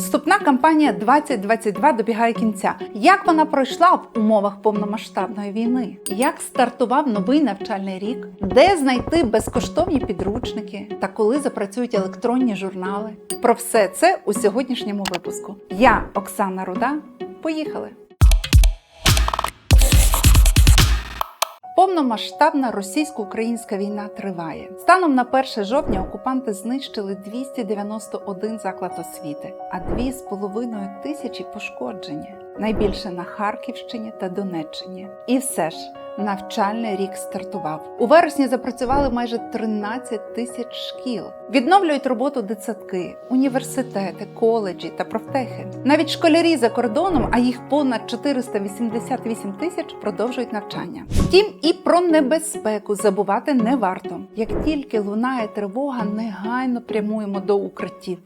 Вступна кампанія 2022 добігає кінця. Як вона пройшла в умовах повномасштабної війни? Як стартував новий навчальний рік? Де знайти безкоштовні підручники та коли запрацюють електронні журнали? Про все це у сьогоднішньому випуску. Я Оксана Руда. Поїхали! Повномасштабна російсько-українська війна триває. Станом на 1 жовтня окупанти знищили 291 заклад освіти, а 2,5 тисячі пошкоджені. Найбільше на Харківщині та Донеччині. І все ж. Навчальний рік стартував. У вересні запрацювали майже 13 тисяч шкіл. Відновлюють роботу дитсадки, університети, коледжі та профтехи. Навіть школярі за кордоном, а їх понад 488 тисяч, продовжують навчання. Втім, і про небезпеку забувати не варто. Як тільки лунає тривога, негайно прямуємо до укриттів.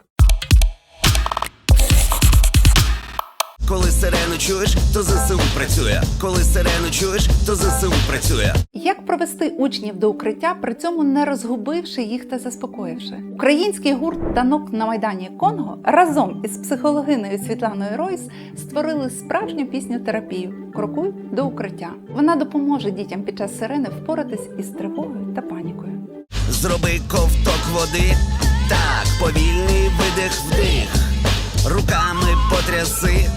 Коли сирену чуєш, то ЗСУ працює. Коли сирену чуєш, то ЗСУ працює. Як провести учнів до укриття, при цьому не розгубивши їх та заспокоївши? Український гурт танок на майдані Конго разом із психологиною Світланою Ройс створили справжню пісню терапію Крокуй до укриття. Вона допоможе дітям під час сирени впоратись із тривогою та панікою. Зроби ковток води. Так, повільний видих вдих. Руками потряси.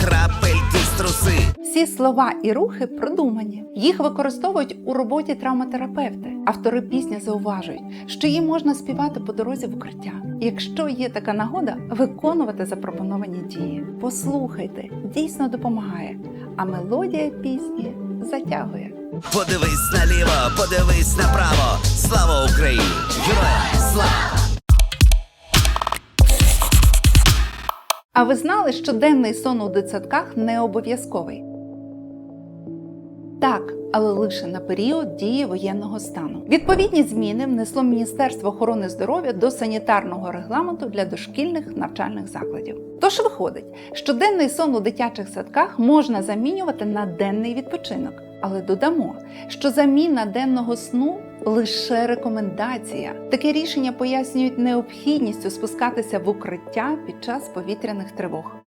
Крапельки струси. Всі слова і рухи продумані. Їх використовують у роботі травматерапевти. Автори пісні зауважують, що її можна співати по дорозі в укриття. Якщо є така нагода, виконувати запропоновані дії. Послухайте, дійсно допомагає. А мелодія пісні затягує. Подивись наліво, подивись направо. Слава Україні! Героям слава! А ви знали, що денний сон у дитсадках не обов'язковий? Так, але лише на період дії воєнного стану. Відповідні зміни внесло Міністерство охорони здоров'я до санітарного регламенту для дошкільних навчальних закладів. Тож виходить, що денний сон у дитячих садках можна замінювати на денний відпочинок. Але додамо, що заміна денного сну лише рекомендація. Таке рішення пояснюють необхідністю спускатися в укриття під час повітряних тривог.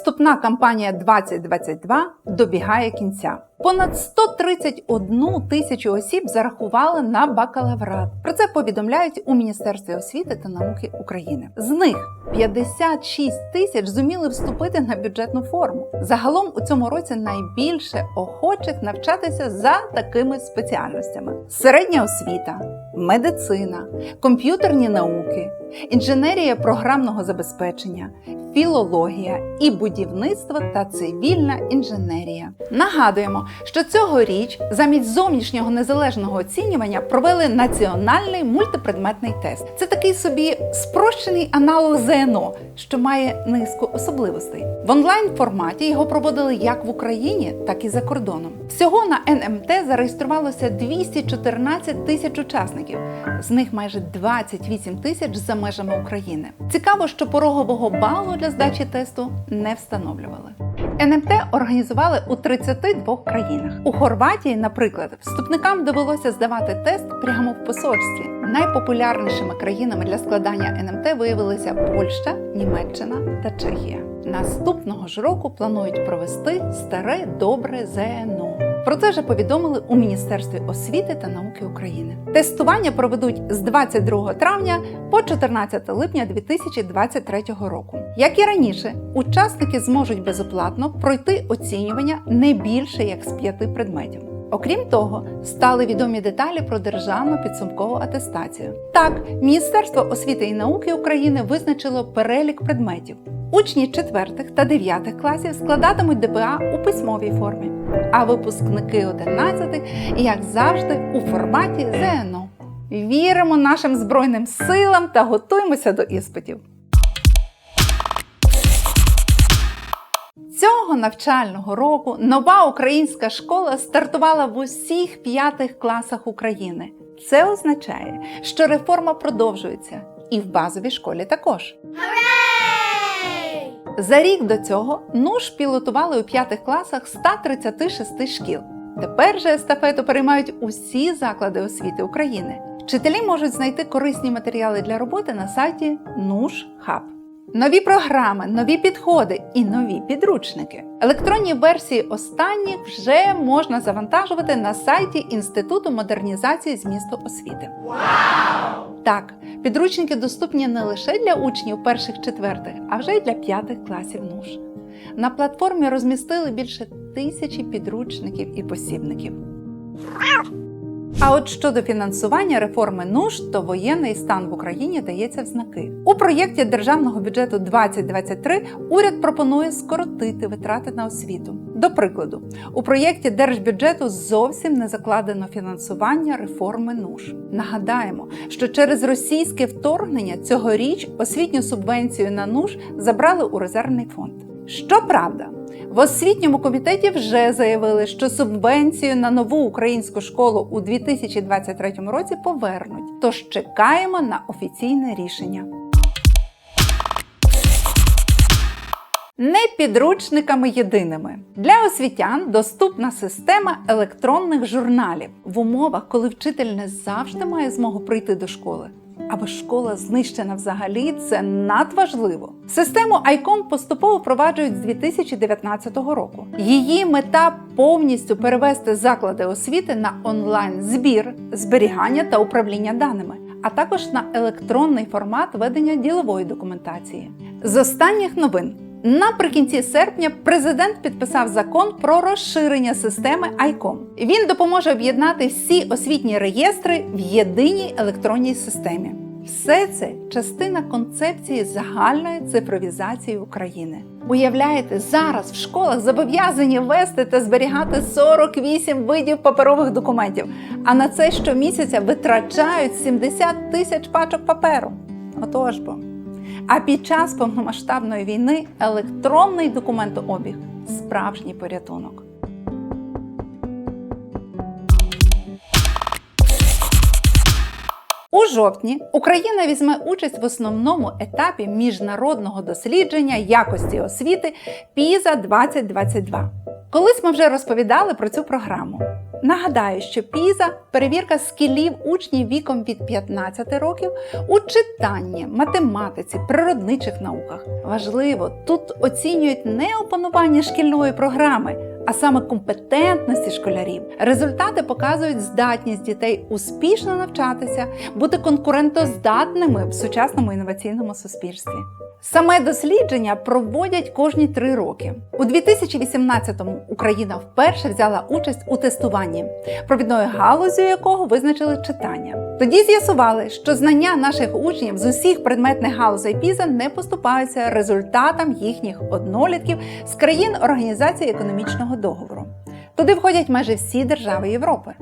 Вступна кампанія 2022 добігає кінця. Понад 131 тисячу осіб зарахували на бакалаврат. Про це повідомляють у Міністерстві освіти та науки України. З них 56 тисяч зуміли вступити на бюджетну форму. Загалом у цьому році найбільше охочих навчатися за такими спеціальностями: середня освіта, медицина, комп'ютерні науки, інженерія програмного забезпечення, філологія і будівництво та цивільна інженерія. Нагадуємо, що цьогоріч замість зовнішнього незалежного оцінювання провели національний мультипредметний тест. Це такий собі спрощений аналог ЗНО, що має низку особливостей. В онлайн форматі його проводили як в Україні, так і за кордоном. Всього на НМТ зареєструвалося 214 тисяч учасників, з них майже 28 тисяч за межами України. Цікаво, що порогового балу для здачі тесту не встановлювали. НМТ організували у 32 країнах. У Хорватії, наприклад, вступникам довелося здавати тест прямо в посольстві. Найпопулярнішими країнами для складання НМТ виявилися Польща, Німеччина та Чехія. Наступного ж року планують провести старе добре ЗНО. Про це вже повідомили у Міністерстві освіти та науки України. Тестування проведуть з 22 травня по 14 липня 2023 року. Як і раніше, учасники зможуть безоплатно пройти оцінювання не більше як з п'яти предметів. Окрім того, стали відомі деталі про державну підсумкову атестацію. Так, Міністерство освіти і науки України визначило перелік предметів. Учні 4 та 9 класів складатимуть ДПА у письмовій формі, а випускники 11, як завжди, у форматі ЗНО. Віримо нашим Збройним силам та готуємося до іспитів. Цього навчального року нова українська школа стартувала в усіх п'ятих класах України. Це означає, що реформа продовжується і в базовій школі також. За рік до цього НУШ пілотували у п'ятих класах 136 шкіл. Тепер же естафету переймають усі заклади освіти України. Вчителі можуть знайти корисні матеріали для роботи на сайті Nush. Нові програми, нові підходи і нові підручники. Електронні версії останніх вже можна завантажувати на сайті Інституту модернізації змісту освіти. Так, підручники доступні не лише для учнів перших-четвертих, а вже й для п'ятих класів НУШ. На платформі розмістили більше тисячі підручників і посібників. А от щодо фінансування реформи НУШ, то воєнний стан в Україні дається в знаки. У проєкті державного бюджету 2023 уряд пропонує скоротити витрати на освіту. До прикладу, у проєкті держбюджету зовсім не закладено фінансування реформи НУШ. Нагадаємо, що через російське вторгнення цьогоріч освітню субвенцію на НУШ забрали у резервний фонд. Щоправда, в освітньому комітеті вже заявили, що субвенцію на нову українську школу у 2023 році повернуть. Тож чекаємо на офіційне рішення. Не підручниками єдиними для освітян доступна система електронних журналів в умовах, коли вчитель не завжди має змогу прийти до школи. Або школа знищена взагалі, це надважливо. Систему ICOM поступово впроваджують з 2019 року. Її мета повністю перевести заклади освіти на онлайн збір, зберігання та управління даними, а також на електронний формат ведення ділової документації. З останніх новин. Наприкінці серпня президент підписав закон про розширення системи ICOM. Він допоможе об'єднати всі освітні реєстри в єдиній електронній системі. Все це частина концепції загальної цифровізації України. Уявляєте, зараз в школах зобов'язані вести та зберігати 48 видів паперових документів, а на це щомісяця витрачають 70 тисяч пачок паперу. Отож бо. А під час повномасштабної війни електронний документообіг справжній порятунок. У жовтні Україна візьме участь в основному етапі міжнародного дослідження якості освіти PISA 2022. Колись ми вже розповідали про цю програму. Нагадаю, що PISA – перевірка скілів учнів віком від 15 років у читанні, математиці, природничих науках. Важливо, тут оцінюють не опанування шкільної програми, а саме компетентності школярів. Результати показують здатність дітей успішно навчатися, бути конкурентоздатними в сучасному інноваційному суспільстві. Саме дослідження проводять кожні три роки. У 2018-му Україна вперше взяла участь у тестуванні, провідною галузю якого визначили читання. Тоді з'ясували, що знання наших учнів з усіх предметних галузей PISA не поступаються результатам їхніх однолітків з країн Організації економічного договору. Туди входять майже всі держави Європи.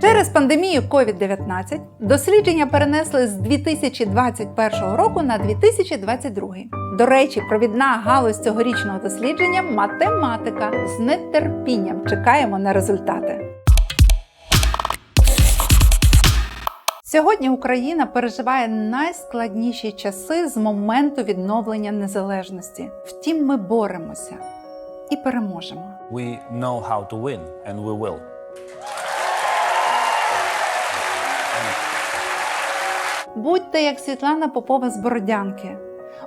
Через пандемію COVID-19 дослідження перенесли з 2021 року на 2022. До речі, провідна галузь цьогорічного дослідження математика. З нетерпінням чекаємо на результати. Сьогодні Україна переживає найскладніші часи з моменту відновлення незалежності. Втім, ми боремося і переможемо. We know how to win, and we will. Будьте як Світлана Попова з Бородянки.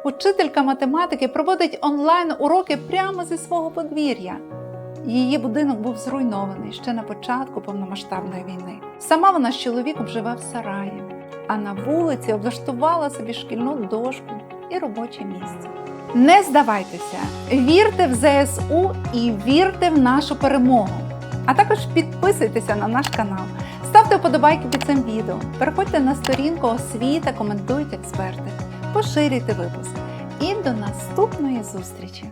Учителька математики проводить онлайн уроки прямо зі свого подвір'я. Її будинок був зруйнований ще на початку повномасштабної війни. Сама вона з чоловіком живе в сараї, а на вулиці облаштувала собі шкільну дошку і робоче місце. Не здавайтеся, вірте в ЗСУ і вірте в нашу перемогу. А також підписуйтеся на наш канал, ставте вподобайки під цим відео, переходьте на сторінку освіта, коментуйте експерти, поширюйте випуск. І до наступної зустрічі!